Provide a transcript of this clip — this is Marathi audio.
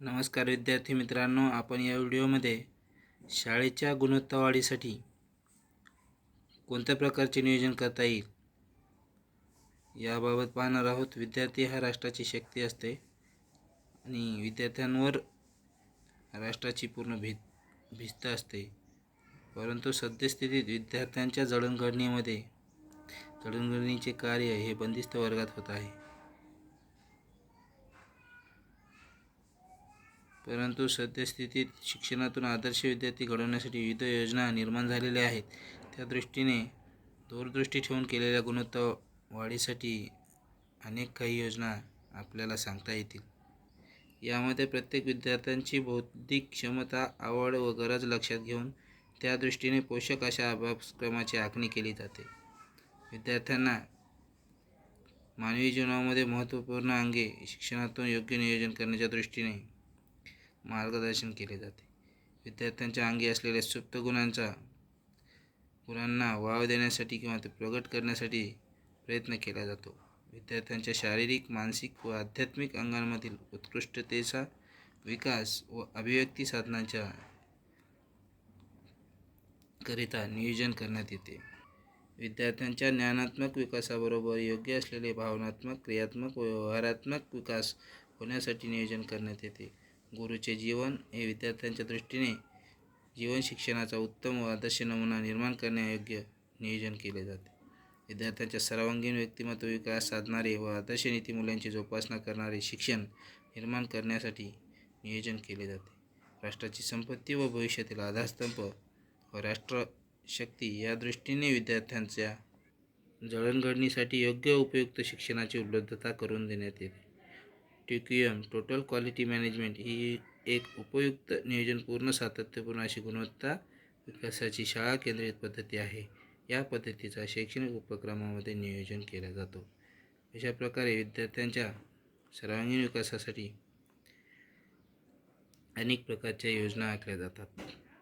नमस्कार विद्यार्थी मित्रांनो आपण या व्हिडिओमध्ये शाळेच्या गुणवत्ता वाढीसाठी कोणत्या प्रकारचे नियोजन करता येईल याबाबत पाहणार आहोत. विद्यार्थी हा राष्ट्राची शक्ती असते आणि विद्यार्थ्यांवर राष्ट्राची पूर्ण भी भिस्त असते. परंतु सद्यस्थितीत विद्यार्थ्यांच्या जडणघडणीमध्ये जडणघडणीचे कार्य हे बंदिस्त वर्गात होत आहे. परंतु सद्यस्थितीत शिक्षणातून आदर्श विद्यार्थी घडवण्यासाठी विविध योजना निर्माण झालेल्या आहेत. त्या दृष्टीने दूरदृष्टी ठेवून केलेल्या गुणवत्ता वाढीसाठी अनेक काही योजना आपल्याला सांगता येतील. यामध्ये प्रत्येक विद्यार्थ्यांची बौद्धिक क्षमता आवड व गरज लक्षात घेऊन त्या दृष्टीने पोषक अशा अभ्यासक्रमाची आखणी केली जाते. विद्यार्थ्यांना मानवी जीवनामध्ये महत्त्वपूर्ण अंगे शिक्षणातून योग्य नियोजन करण्याच्या दृष्टीने मार्गदर्शन केले जाते. विद्यार्थ्यांच्या अंगी असलेल्या सुप्त गुणांचा गुणांना वाव देण्यासाठी किंवा ते प्रगट करण्यासाठी प्रयत्न केला जातो. विद्यार्थ्यांच्या शारीरिक मानसिक व आध्यात्मिक अंगांमधील उत्कृष्टतेचा विकास व अभिव्यक्ती साधनांच्या करिता नियोजन करण्यात येते. विद्यार्थ्यांच्या ज्ञानात्मक विकासाबरोबर योग्य असलेले भावनात्मक क्रियात्मक व व्यवहारात्मक विकास होण्यासाठी नियोजन करण्यात येते. गुरुचे जीवन हे विद्यार्थ्यांच्या दृष्टीने जीवन शिक्षणाचा उत्तम व आदर्श नमुना निर्माण करण्यायोग्य नियोजन केले जाते. विद्यार्थ्यांच्या सर्वांगीण व्यक्तिमत्व विकास साधणारे व आदर्श नीती मुलांची जोपासना करणारे शिक्षण निर्माण करण्यासाठी नियोजन केले जाते. राष्ट्राची संपत्ती व भविष्यातील आधारस्तंभ व राष्ट्रशक्ती या दृष्टीने विद्यार्थ्यांच्या जडणघडणीसाठी योग्य उपयुक्त शिक्षणाची उपलब्धता करून देण्यात येते. टिक्युएम टोटल क्वालिटी मॅनेजमेंट ही एक उपयुक्त नियोजनपूर्ण सातत्यपूर्ण अशी गुणवत्ता विकासाची शाळा केंद्रित पद्धती आहे. या पद्धतीचा शैक्षणिक उपक्रमामध्ये नियोजन केला जातो. अशा प्रकारे विद्यार्थ्यांच्या सर्वांगीण विकासासाठी अनेक प्रकारच्या योजना आखल्या जातात.